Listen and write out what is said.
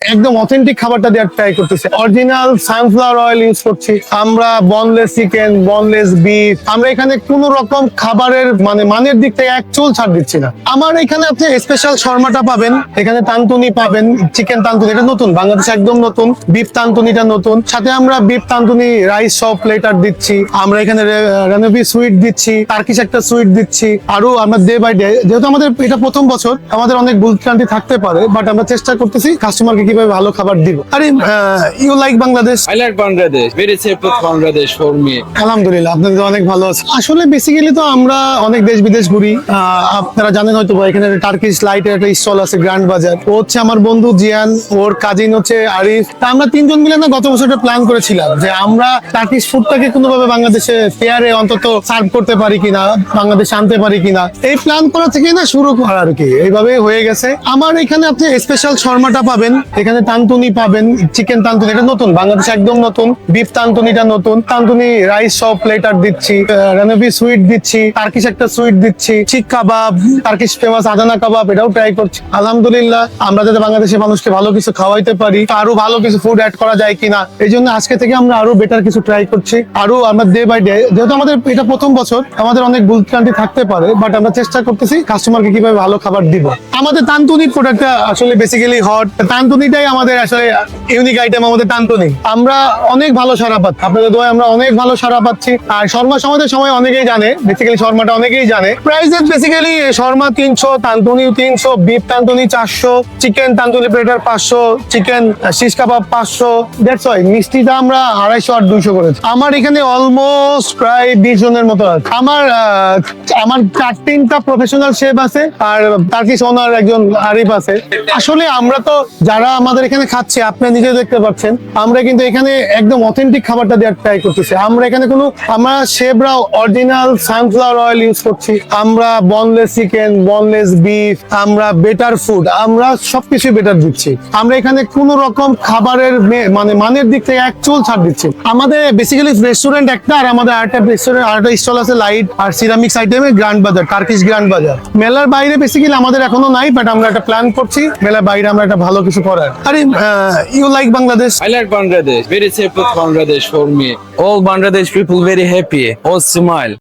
একদম অথেন্টিক খাবারটা দেওয়ার ট্রাই করতেছি। অরিজিনাল সানফ্লাওয়ার অয়েল ইউজ করছি। আমরা বনলেস চিকেন বনলেস বিফ আমরা এখানে কোন রকম খাবারের মানে মানের দিক থেকে এক চুল ছাড় দিচ্ছি না। আমার এখানে আপনি স্পেশাল শর্মাটা পাবেন, এখানে তান্তুনি পাবেন চিকেন তান্তুনি, এটা নতুন, বাংলাদেশ একদম নতুন বিফ তান্তুনিটা নতুন। সাথে আমরা বিফ তান্তুনি রাইস সব প্লেটার দিচ্ছি, আমরা এখানে রেনোভি সুইট দিচ্ছি টার্কিশ একটা সুইট দিচ্ছি, আরও আমরা ডে বাই ডে যেহেতু আমাদের, এটা প্রথম বছর, আমাদের অনেক ভুল থাকতে পারে বাট আমরা চেষ্টা করতেছি কাস্টমারকে কীভাবে ভালো খাবার দিব? আরে you like Bangladesh like Bangladesh. Very safe with Bangladesh for me. আলহামদুলিল্লাহ আপনাদের অনেক ভালো আছে। আসলে বেসিক্যালি তো আমরা অনেক দেশ বিদেশ ঘুরি আপনারা জানেন হয়তো এখানে টার্কিশ লাইটের একটা স্টল আছে গ্র্যান্ড বাজার ও হচ্ছে আমার বন্ধু জিয়ান ওর কাজিন হচ্ছে আরিফ। তা আমরা তিনজন মিলে না গত বছর একটা প্ল্যান করেছিলাম যে আমরা টার্কিশ ফুডটাকে কোনোভাবে বাংলাদেশে ফেয়ারে অন্তত সার্ভ করতে পারি কিনা বাংলাদেশে আনতে পারি কিনা। এই প্ল্যান করা থেকে না শুরু করা আর কি। এইভাবে হয়ে গেছে। আমার এখানে আপনি স্পেশাল শর্মাটা পাবেন। এখানে তান্তুনি পাবেন চিকেন তান্তুনি, এটা নতুন, বাংলাদেশ একদম নতুন। বিফ তান্তুনিটা নতুন। তান্তুনি রাইস সব প্লেটার দিচ্ছি রেনোভি সুইট দিচ্ছি টার্কিশ একটা সুইট দিচ্ছি চিক কাবাব টার্কিশ ফেমাস আদানা কাবাব, এটাও ট্রাই করছি। আলহামদুলিল্লাহ, আমরা যাতে বাংলাদেশের মানুষকে ভালো কিছু খাওয়াইতে পারি আরও ভালো কিছু ফুড অ্যাড করা যায় কিনা, এই জন্য আজকে থেকে আমরা আরও বেটার কিছু ট্রাই করছি। আরও আমরা ডে বাই ডে যেহেতু আমাদের এটা প্রথম বছর, আমাদের অনেক ভুল ক্রান্তি থাকতে পারে বাট আমরা চেষ্টা করতেছি কাস্টমারকে কীভাবে ভালো খাবার দিব। আমাদের তান্তুনি প্রোডাক্টটা আসলে বেসিক্যালি হট তান্তুনিটাই আমাদের আসলে ইউনিক আইটেম আমাদের তান্তুনি আমরা অনেক ভালো সারা পাচ্ছি। আপনাদের দোয়ায় আমরা অনেক ভালো সারা পাচ্ছি। আর শর্মা সমাজের সময় অনেকেই জানে বেসিক্যালি শর্মাটা অনেকেই জানে। প্রাইসেস বেসিক্যালি শর্মা তিনশো, তান্তুনি তিনশো বিফ তান্তুনি চারশো চিকেন তান্তুনি প্লেটার পাঁচশো চিকেন শিশ কাবাব পাঁচশো। দ্যাটস ওয়াই মিষ্টিটা আমরা আড়াইশো আর দুইশো করেছি। আমার এখানে অলমোস্ট প্রায় বিশ জনের মতো আছে। আমার আমার চার তিনটা প্রফেশনাল শেফ আছে, আর টার্কিশ ওনার একজন আরিফ আছে। আসলে আমরা তো যারা আমাদের এখানে খাচ্ছে, আপনি নিজে দেখতে পাচ্ছেন। আমরা কিন্তু এখানে একদম অথেন্টিক খাবারটা দেওয়ার ট্রাই করতেছি। আমরা এখানে কোনো, আমরা শেফরা অরিজিনাল সানফ্লাওয়ার অয়েল ইউজ করছি। আমরা বনলেস চিকেন বনলেস বিফ আমরা বেটার ফুড আমরা সবকিছু বেটার দিচ্ছি। আমরা এখানে কোন রকম খাবারের মানে মানের দিক থেকে এক চুল ছাড় দিচ্ছি আমাদের বেসিক্যালি রেস্টুরেন্ট একটা, আর আমাদের আরেকটা রেস্টুরেন্ট আরেকটা স্টল আছে লাইট আর সিরামিক্স আইটেমে Grand Bazaar Turkish Grand Bazaar. মেলার বাইরে বেসিক্যালি আমাদের এখনও নাই বাট আমরা একটা প্ল্যান করছি। মেলার বাইরে আমরা একটা ভালো কিছু করার। Arim, uh, you like Bangladesh? I like Bangladesh. Very safe Bangladesh for me. All Bangladesh people very happy. All smile.